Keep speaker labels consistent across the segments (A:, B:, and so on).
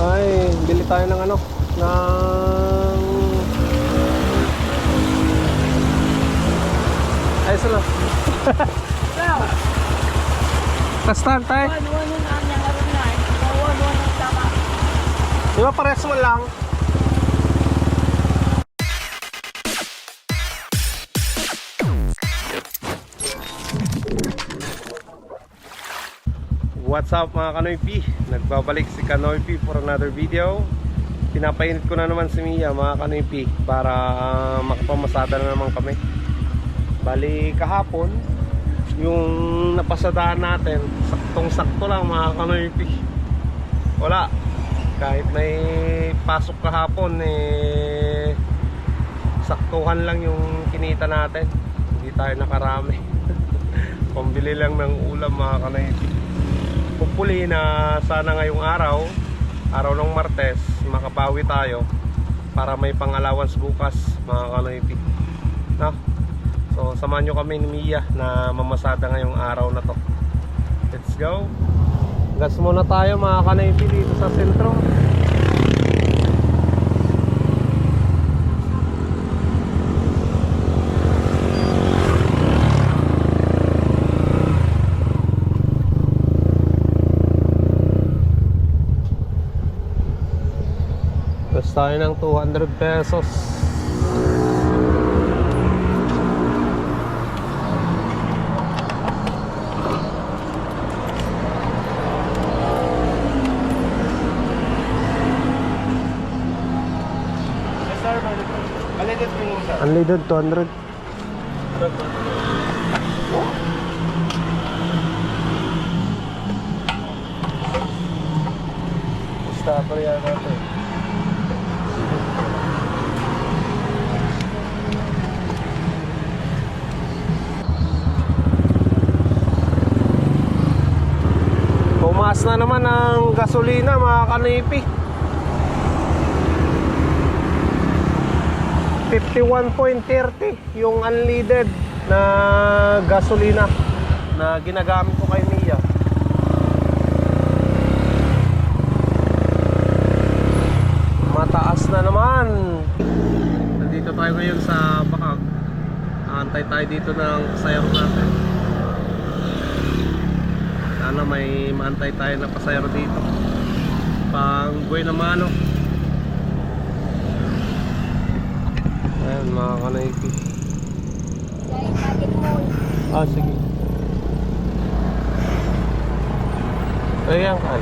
A: Ay, bili tayo ng ano, ng... Ay, sala. Kastan tayo. Di ba pares mo lang? What's up mga Kanoy P? Nagbabalik si Kanoy P for another video. Pinapainit ko na naman si Mia mga Kanoy P Para ah, makapamasada na naman kami. Bali kahapon Yung napasadaan natin Saktong sakto lang mga Kanoy P. Wala. Kahit may pasok kahapon eh Saktuhan lang yung kinita natin. Hindi tayo nakarami. Pambili lang ng ulam mga Kanoy P hopefully na sana ngayong araw araw ng Martes makabawi tayo para may pang-allowance bukas mga kanoypi no? so samahan nyo kami ni Mia na mamasada ngayong araw na to. Let's go. Gas muna tayo mga kanoypi dito sa sentro tayo ng 200 pesos. Unleaded 200
B: 200
A: Tumaas na naman ang gasolina mga kanipi. 51.30 yung unleaded na gasolina na ginagamit ko kay Mia. Mataas na naman. Nandito tayo ngayon sa Bakag. Antay tayo dito ng sayang natin. Sana may maantay tayo na pasayro dito. Pang buhay na mano. Ayan mga kanaypi. Ah, sige. Ayan ka.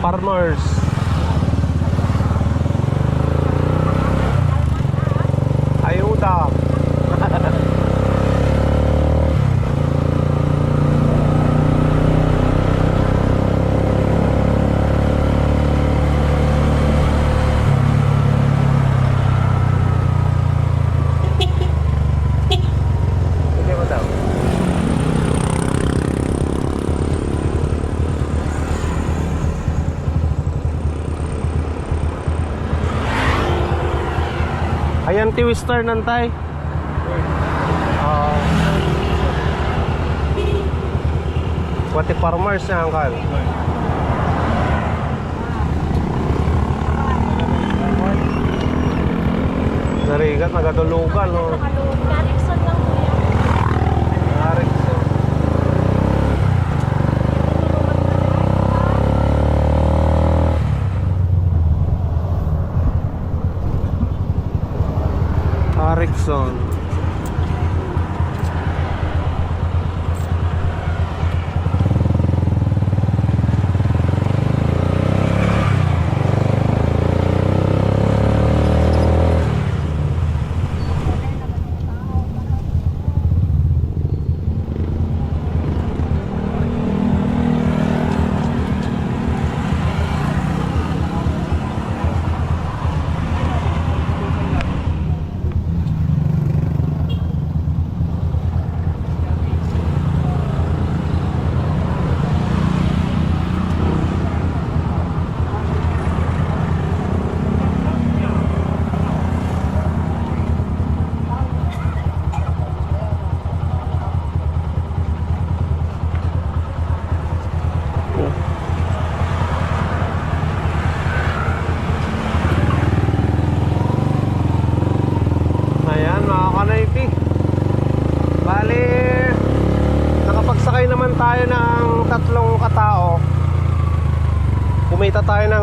A: Farmers. Ayuda. Hindi mo daw. Ayan twister nantay. Ah. Pati farmers na ang kal. Narigat, nagadulugan. No? song.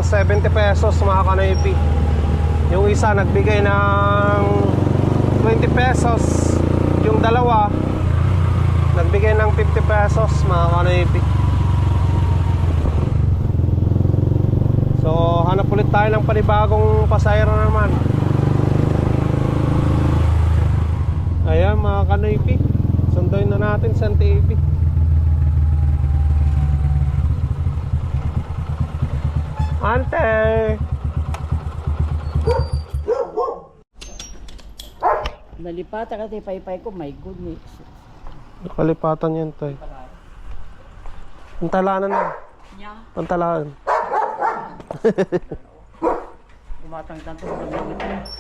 A: 70 pesos mga kanoypi yung isa nagbigay ng 20 pesos. Yung dalawa nagbigay ng 50 pesos mga kanoypi so hanap ulit tayo ng panibagong pasayro naman. Ayan mga kanoypi sunduin na natin sa TV Ante!
C: Nalipatan kasi paypay ko, my goodness.
A: Nakalipatan yan tayo. Pantalanan na.
C: Nya,
A: Pantalaan.
C: kumatang tanto ko na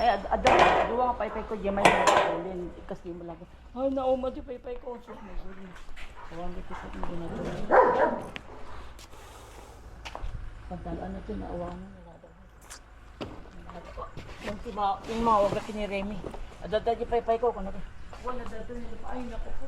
C: Ay, ad ad aduwa nga paypay ko, di may ulin. Kasi mo lang. Ay, nauma di paypay ko. So, my goodness. Kawang ko sa hindi na to. Pantalaan na to, naawa na. Yung tiba, yung mga wag ni Remy. Ko, kuno ko. Wala. Ay, naku po.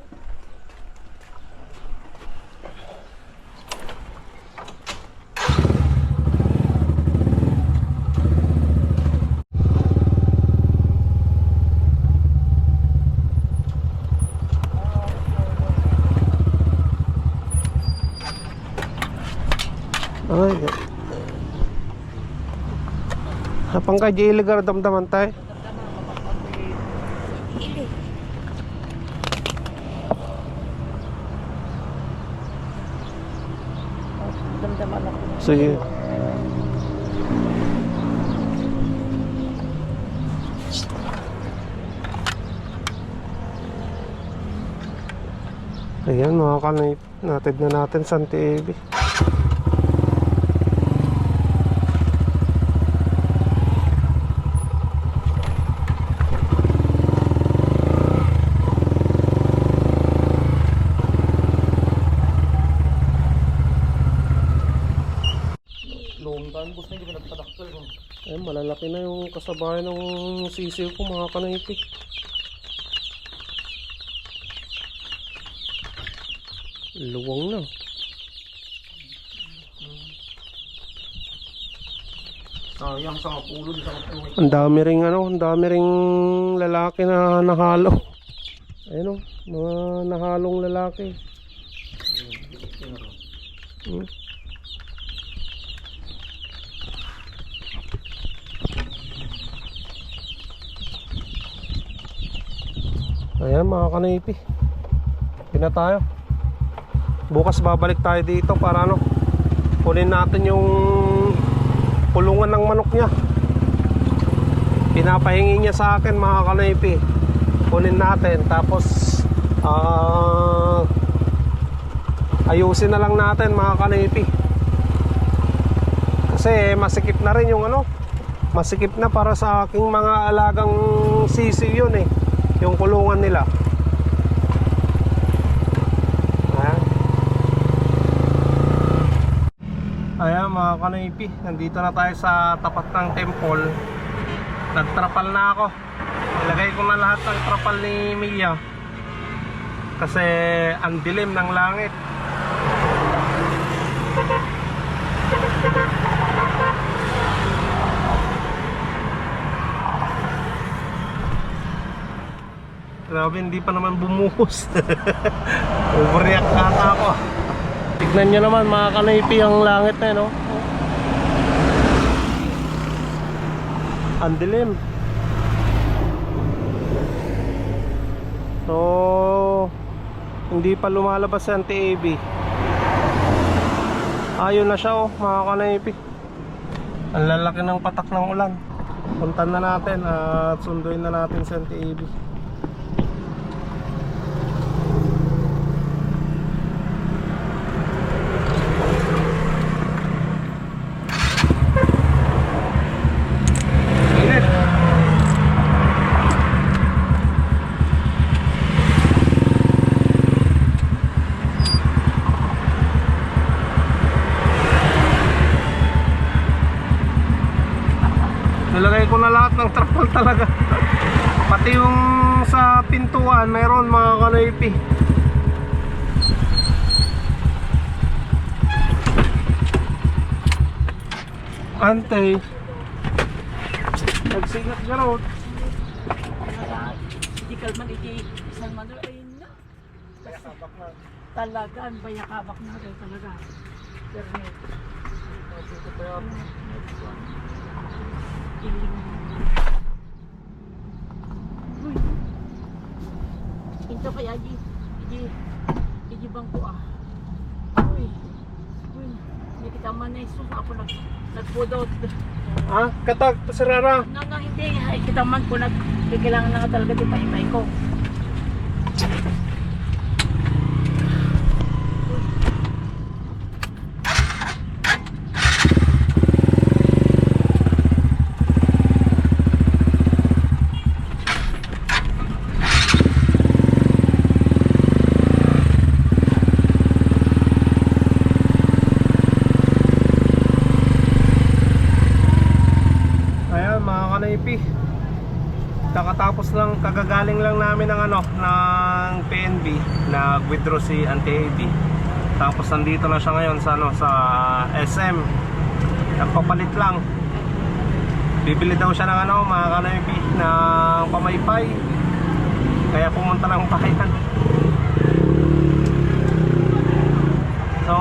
A: Hapang ka di iligar damdaman tayo.
C: Damdaman ako.
A: Sige. Ayan mga kanay, natid na natin sa TV. Ayun, malalaki na yung kasabayan ng sisiw ko mga kanaypi. Luwang na.
B: Sayang sa kapulod sa kapulod.
A: Ang dami ring ano, ang dami ring lalaki na nahalo. Ayun o, mga nahalong lalaki. Hmm. Ayan mga kanipi. Pina tayo. Bukas babalik tayo dito para ano, kunin natin yung kulungan ng manok niya pinapahingi niya sa akin mga kanaypi kunin natin tapos ah, ayusin na lang natin mga kanaypi kasi masikip na rin yung ano masikip na para sa aking mga alagang sisi yun eh yung kulungan nila Ayan. Ayan mga kanaypi, nandito na tayo sa tapat ng temple. Nagtrapal na ako. Ilagay ko na lahat ng trapal ni Mia. Kasi ang dilim ng langit. Grabe, hindi pa naman bumuhos. Overreact ata ako. Tignan nyo naman mga kanaypi ang langit na yun, oh. Ang dilim. So, hindi pa lumalabas ang TAB. Ayun na siya, oh, mga kanaypi. Ang lalaki ng patak ng ulan. Puntan na natin at sunduin na natin sa TAB. Talaga. Pati yung sa pintuan, mayroon mga kanaypi. Ante. Nagsingat ka raw.
C: Talaga, hindi kalman, hindi isang man ayun na. Talaga, ang bayakabak na rin talaga. Internet. Iling. Uy. Ito kaya, di, di, di bangko ah. Uy. Uy. Hindi kita man na isus ako nag, nagpudot.
A: Ah, katag, pasarara.
C: No, no, hindi. Ay, kita man po nag, kailangan na talaga di paimay ko.
A: Ayan mga kanaypi Kakatapos lang, kagagaling lang namin ng ano ng PNB Nag-withdraw si Auntie AB Tapos nandito na siya ngayon sa ano sa SM Nagpapalit lang. Bibili daw siya ng ano mga kanaypi ng pamaypay. Kaya pumunta ng bayan So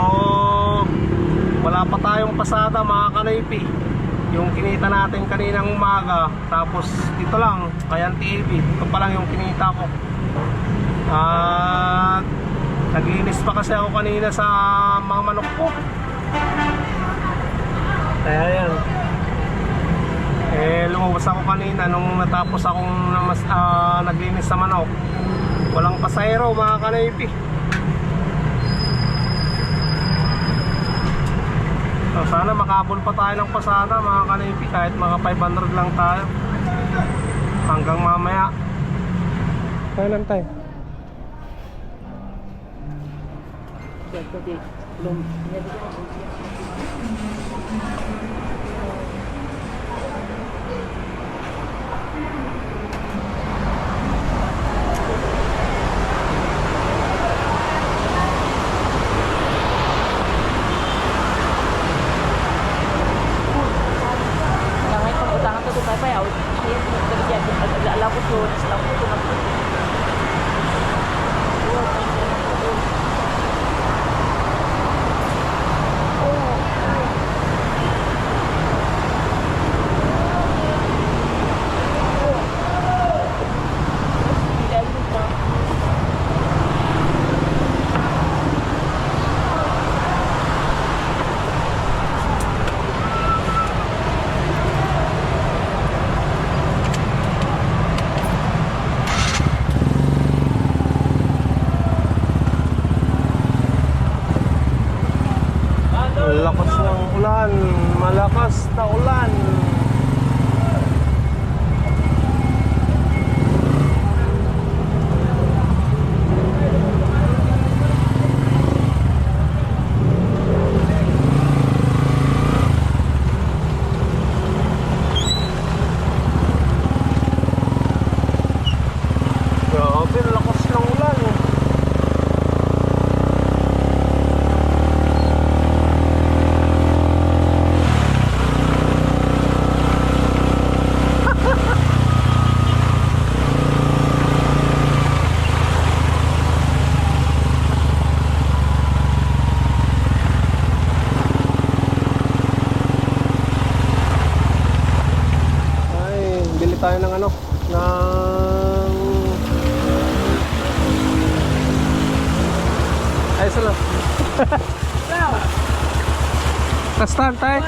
A: wala pa tayong pasada mga kanaypi yung kinita natin kaninang umaga tapos ito lang ayan TV ito pa lang yung kinita ko. At naglinis pa kasi ako kanina sa mga manok ko. Kaya yan. Eh lumabas ako kanina nung natapos akong namas, ah, naglinis sa manok. Walang pasahero mga kanaypi. So sana makabol pa tayo ng pasada mga kanipi kahit mga 500 lang tayo. Hanggang mamaya. Tayo lang tayo.
C: Dito di, lum,
A: na
C: tama.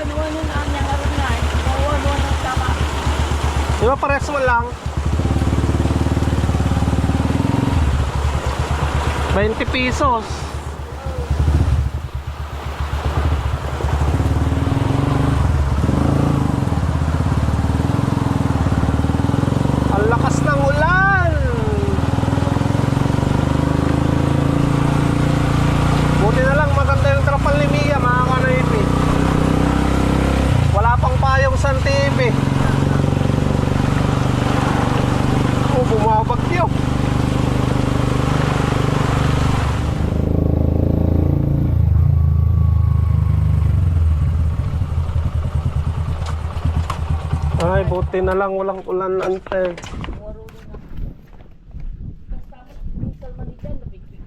A: Di ba parehas mo lang? 20 pesos. Ang lakas ng ulan. Buti na lang maganda yung trapal ni Mia mga kanoipi. Wala pang payong sa TV. Oh, bumabagyo. Ay, buti na lang walang ulan ante.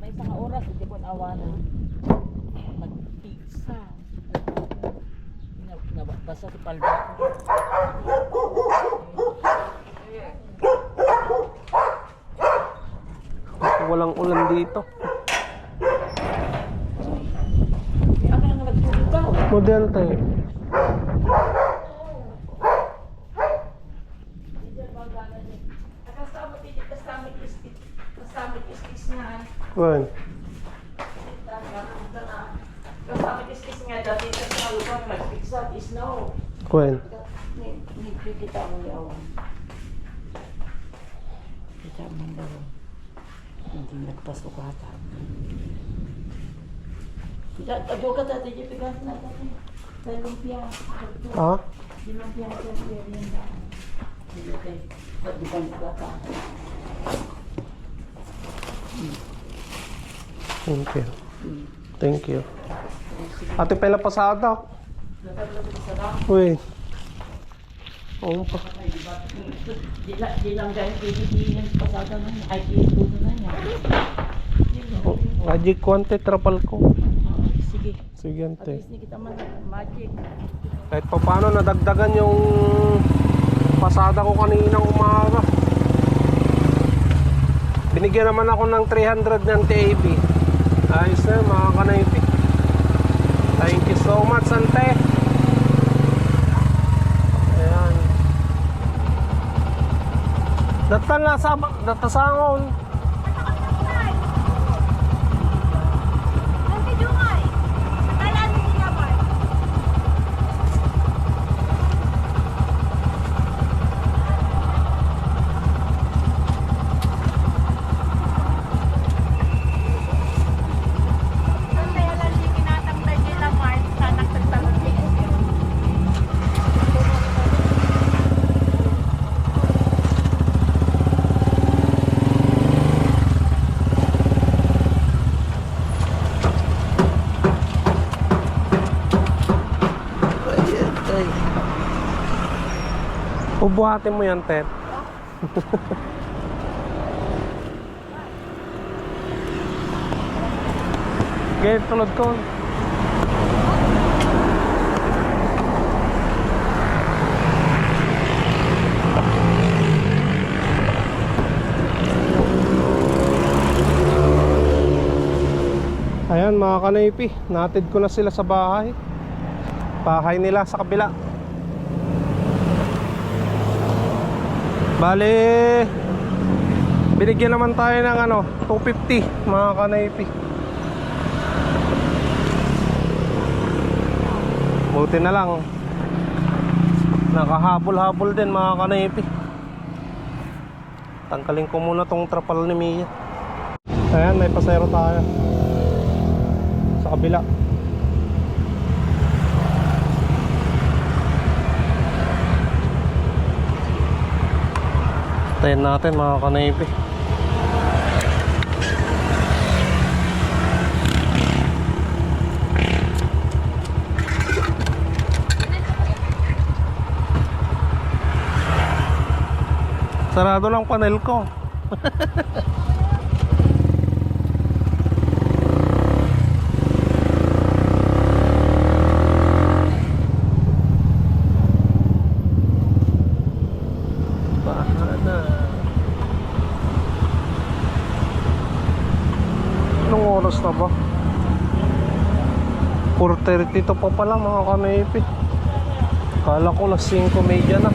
C: May isang oras, hindi mo nawa na. Magpigsa. Si Palma.
A: Walang ulan dito. Model te. Wen.
C: Hindi kita mo daw. Hindi nagpasok ata. Kita, adyo ka dati, di pigas na dati. Sa lumpia.
A: Ha?
C: Di lumpia sa merienda. Hindi kay, ba't di ka nagkata?
A: Thank you. Thank you. Ate pela pasada. Uy. Oo pa. Oh, Magic Quante trapal ko.
C: Sige.
A: Sige ante.
C: magic.
A: Kahit pa paano nadagdagan yung pasada ko kaninang umaga. Binigyan naman ako ng 300 ng TAB. Ayos na mga kanaypi. Thank you so much, Ante. Ayan. Datan na sa datasangon. Ubuhatin mo yan, Ted. Gaya tulad ko. Ayan mga kanaypi, natid ko na sila sa bahay. Bahay nila sa kabila. Bale, binigyan naman tayo ng ano, 250 mga kanaypi. Buti na lang. Nakahabol-habol din mga kanaypi. Tangkalin ko muna tong trapal ni Mia. Ayan, may pasero tayo. Sa kabila. Tayin natin mga kanaypi. Sarado lang panel ko. Bahala na. Anong oras na ba? 4.32 pa pala mga kanaypi. Kala ko na 5 media na.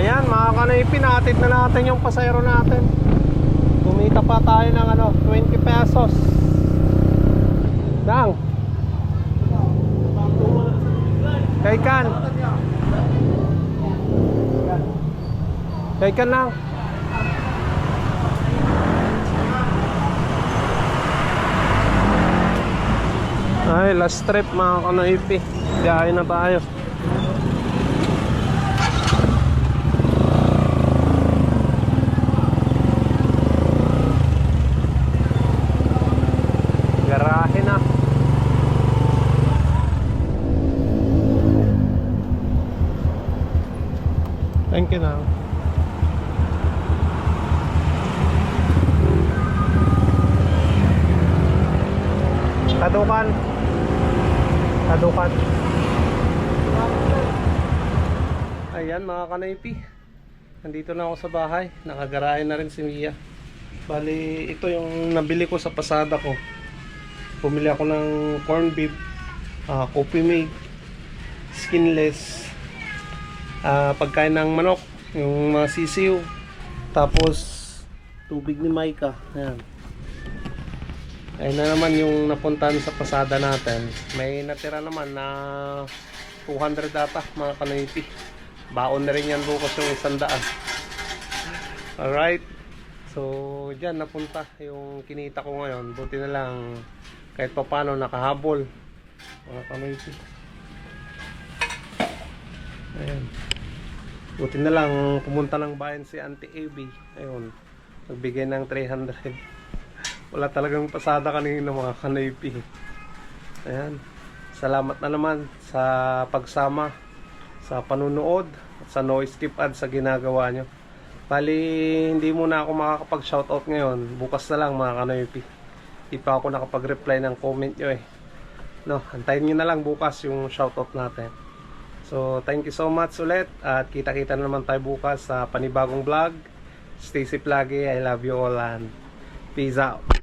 A: Ayan, mga kanaypi, natin na natin yung pasayro natin. Kumita pa tayo ng ano, 20 pesos. Balikan lang. Ay, last trip mga kanoipi. Biyahe na tayo. Garahe na. Thank you na. Tadukan. Tadukan. Ayan mga kanaypi. Nandito na ako sa bahay. Nakagarahe na rin si Mia. Bali, ito yung nabili ko sa pasada ko. Bumili ako ng corned beef, ah, coffee made, skinless, ah, pagkain ng manok, yung mga sisiw, tapos tubig ni Maika. Ayan. Ayun na naman yung napuntahan sa pasada natin. May natira naman na 200 data mga kanoypi. Baon na rin yan bukas yung isang daan. Alright. So, dyan napunta yung kinita ko ngayon. Buti na lang kahit pa paano nakahabol. Mga kanoypi. Ayan. Buti na lang pumunta ng bayan si Auntie AB. Ayun. Nagbigay ng 300. Wala talagang pasada kanina mga kanaypi. Ayan. Salamat na naman sa pagsama sa panunood at sa no skip ad sa ginagawa nyo. Bali, hindi muna ako makakapag-shoutout ngayon. Bukas na lang mga kanaypi. Hindi pa ako nakapag-reply ng comment nyo eh. No, antayin nyo na lang bukas yung shoutout natin. So, thank you so much ulit at kita-kita na naman tayo bukas sa panibagong vlog. Stay safe lagi. I love you all and peace out.